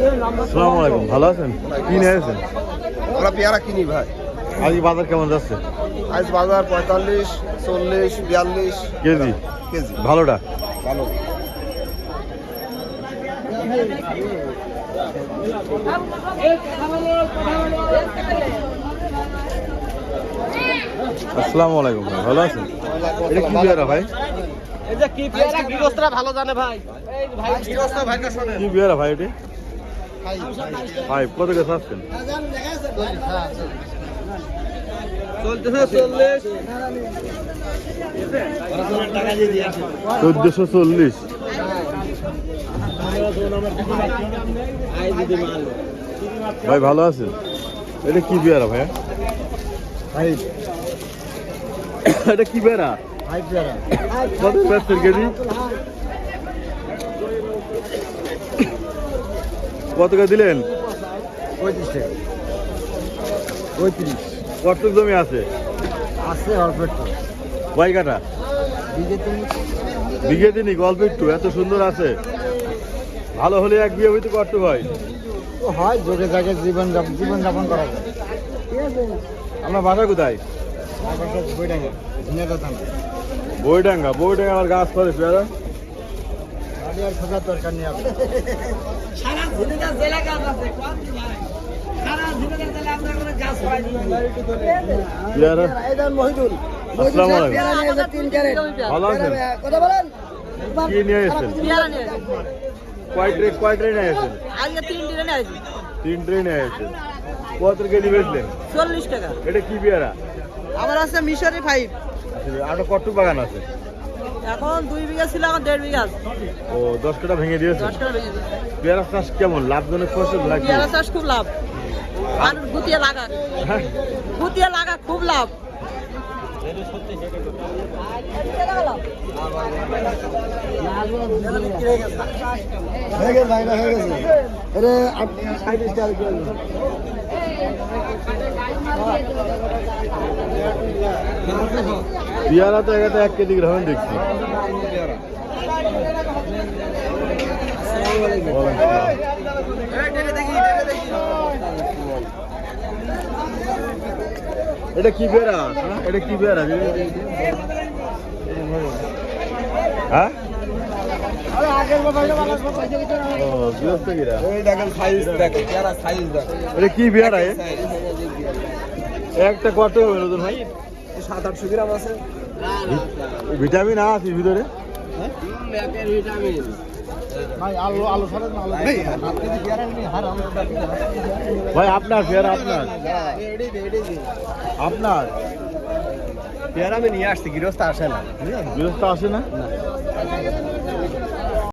আসসালামু আলাইকুম ভালো আছেন? কি নিয়েছেন আমরা পেয়ারা কিনি ভাই। আজকে বাজার কেমন যাচ্ছে? আজ বাজার পঁয়তাল্লিশ চল্লিশ বিয়াল্লিশ। কেজি? কেজি। ভালোটা? ভালো। আসসালামু আলাইকুম ভাই ভালো আছেন? এটা কি পেয়ারা ভাই? ভালো জানে ভাই। কি পেয়ারা ভাই এটি? ভাই কত গাছ আসছেন চলতেছে চল্লিশ। চোদ্দশো চল্লিশ। ভাই ভালো আছেন এটা কি পেয়ারা ভাই। এটা কি পেয়ারা? কত বেচছেন কেজি? কত করে দিলেন? পঁয়ত্রিশ টাকা। পঁয়ত্রিশ। কত জমি আছে? আছে অল্প একটু। কয় কাটা বিঘে বিঘে গল্প একটু এত সুন্দর আছে। ভালো হলে এক বিয়ে হইতে কষ্ট হয়। হয় যোগে জাগে জীবন যাপন জীবন যাপন করা যায়। আমরা বাসা কোথায়? আমার কাছে বই ডাঙ্গা ঝিনাইদহ থানা। বইডাঙ্গা বইডাঙ্গা আমার গাছ করে পেয়ারা? গাড়ি আর খোঁজার দরকার নেই সারা ঝিনাইদহ জেলা গাছ আছে সারা ঝিনাইদহ জেলা আপনার কোনো গাছ মহিদুল। আসসালামু আলাইকুম। তিন ক্যারেট। ভালো আছেন? কথা বলেন। কি নিয়ে এসেছেন? কয় ট্রেন কয় ট্রেন এসেছেন? আজকে তিন ট্রেন এসেছেন। কত কেজি বেচলেন? চল্লিশ টাকা। এটা কি পেয়ারা? আমার আছে মিশরি ফাইভ। আচ্ছা, আরও কত বাগান আছে। এখন দুই বিঘা ছিল এখন দেড় বিঘা আছে। ও দশ কাটা ভেঙে দিয়েছে? দশ টাকা বেশি পেয়ারা চাষ কেমন? লাভজনক ফসল নাকি? পেয়ারা চাষ খুব লাভ। আর গুতিয়ে লাগা। হ্যাঁ। গুতিয়ে লাগা খুব লাভ। হয়ে গেছে। ভাই হয়ে গেছে আরে টাকা পেয়ারা তো এগাতে এক কেজি গ্রামে দেখছি। এটা কি পেয়ারা? এটা কি পেয়ারা? হ্যাঁ? এটা কি একটা কত হবে নতুন ভাই? সাত আটশো গ্রাম আছে। ভিটামিন আছে ভিতরে? ভাই আলু আলু সারেন ভাই আপনার পেয়ারা আপনার। আপনার? পেয়ারা আমি নিয়ে আসছি গৃহস্থ আসে না। গৃহস্থ আসে না।